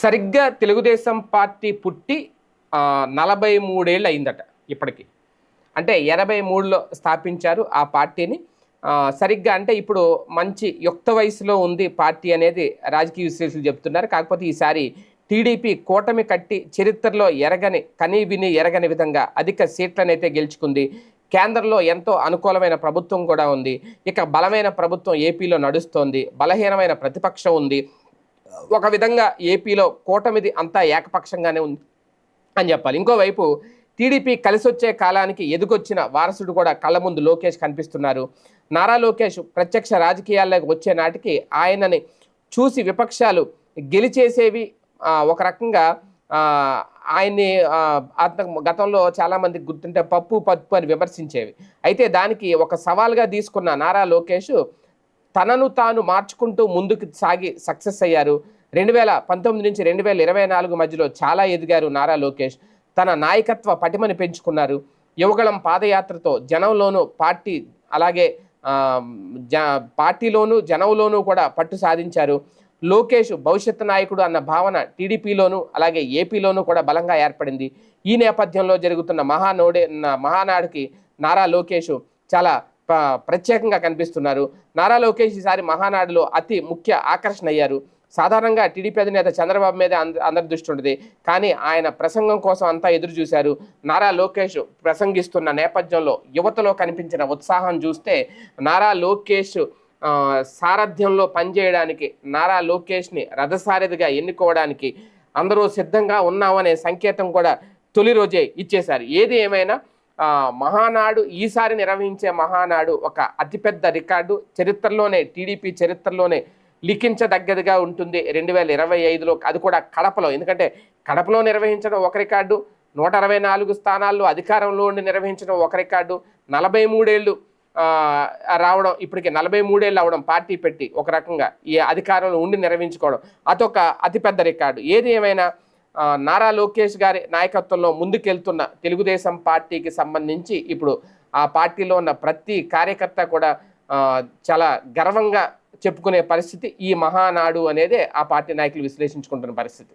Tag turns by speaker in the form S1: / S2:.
S1: సరిగ్గా తెలుగుదేశం పార్టీ పుట్టి నలభై మూడేళ్ళు అయిందట ఇప్పటికి. అంటే ఎనభై మూడులో స్థాపించారు ఆ పార్టీని. సరిగ్గా అంటే ఇప్పుడు మంచి యుక్త వయసులో ఉంది పార్టీ అనేది రాజకీయ విశ్లేషకులు చెప్తున్నారు. కాకపోతే ఈసారి టీడీపీ కూటమి కట్టి చరిత్రలో ఎరగని కనీ విని ఎరగని విధంగా అధిక సీట్లనైతే గెలుచుకుంది. కేంద్రంలో ఎంతో అనుకూలమైన ప్రభుత్వం కూడా ఉంది. ఇక బలమైన ప్రభుత్వం ఏపీలో నడుస్తోంది. బలహీనమైన ప్రతిపక్షం ఉంది. ఒక విధంగా ఏపీలో కూటమిది అంతా ఏకపక్షంగానే ఉంది అని చెప్పాలి. ఇంకోవైపు టీడీపీ కలిసి వచ్చే కాలానికి ఎదుగొచ్చిన వారసుడు కూడా కళ్ళ ముందు లోకేష్ కనిపిస్తున్నారు. నారా లోకేష్ ప్రత్యక్ష రాజకీయాల్లోకి వచ్చే నాటికి ఆయనని చూసి విపక్షాలు గెలిచేసేవి ఒక రకంగా ఆయన్ని అతను గతంలో చాలామంది గుర్తుంటే పప్పు పప్పు అని విమర్శించేవి. అయితే దానికి ఒక సవాల్గా తీసుకున్న నారా లోకేష్ తనను తాను మార్చుకుంటూ ముందుకు సాగి సక్సెస్ అయ్యారు. రెండు వేల పంతొమ్మిది నుంచి రెండు వేల ఇరవై నాలుగు మధ్యలో చాలా ఎదిగారు నారా లోకేష్. తన నాయకత్వ పటిమని పెంచుకున్నారు. యువగళం పాదయాత్రతో జనంలోనూ పార్టీ అలాగే జ పార్టీలోనూ జనంలోనూ కూడా పట్టు సాధించారు. లోకేష్ భవిష్యత్ నాయకుడు అన్న భావన టీడీపీలోనూ అలాగే ఏపీలోనూ కూడా బలంగా ఏర్పడింది. ఈ నేపథ్యంలో జరుగుతున్న మహానోడే మహానాడుకి నారా లోకేష్ చాలా ప్రత్యేకంగా కనిపిస్తున్నారు. నారా లోకేష్ ఈసారి మహానాడులో అతి ముఖ్య ఆకర్షణ అయ్యారు సాధారణంగా టీడీపీ అధినేత చంద్రబాబు మీద అంద- అందరి దృష్టి ఉంటుంది కానీ ఆయన ప్రసంగం కోసం అంతా ఎదురు చూశారు. నారా లోకేష్ ప్రసంగిస్తున్న నేపథ్యంలో యువతలో కనిపించిన ఉత్సాహం చూస్తే నారా లోకేష్ సారథ్యంలో పనిచేయడానికి నారా లోకేష్ని రథసారథిగా ఎన్నుకోవడానికి అందరూ సిద్ధంగా ఉన్నామనే సంకేతం కూడా తొలి రోజే ఇచ్చేశారు. ఏది ఏమైనా మహానాడు ఈసారి నిర్వహించే మహానాడు ఒక అతిపెద్ద రికార్డు. చరిత్రలోనే టీడీపీ చరిత్రలోనే లిఖించదగ్గదిగా ఉంటుంది. రెండు వేల ఇరవై ఐదులో అది కూడా కడపలో. ఎందుకంటే కడపలో నిర్వహించడం ఒక రికార్డు నూట అరవై నాలుగు స్థానాల్లో అధికారంలో ఉండి నిర్వహించడం ఒక రికార్డు నలభై మూడేళ్ళు రావడం ఇప్పటికి నలభై మూడేళ్ళు అవడం పార్టీ పెట్టి ఒక రకంగా ఈ అధికారంలో ఉండి నిర్వహించుకోవడం అదొక అతిపెద్ద రికార్డు. ఏది ఏమైనా నారా లోకేష్ గారి నాయకత్వంలో ముందుకెళ్తున్న తెలుగుదేశం పార్టీకి సంబంధించి ఇప్పుడు ఆ పార్టీలో ఉన్న ప్రతి కార్యకర్త కూడా చాలా గర్వంగా చెప్పుకునే పరిస్థితి ఈ మహానాడు అనేదే ఆ పార్టీ నాయకులు విశ్లేషించుకుంటున్న పరిస్థితి.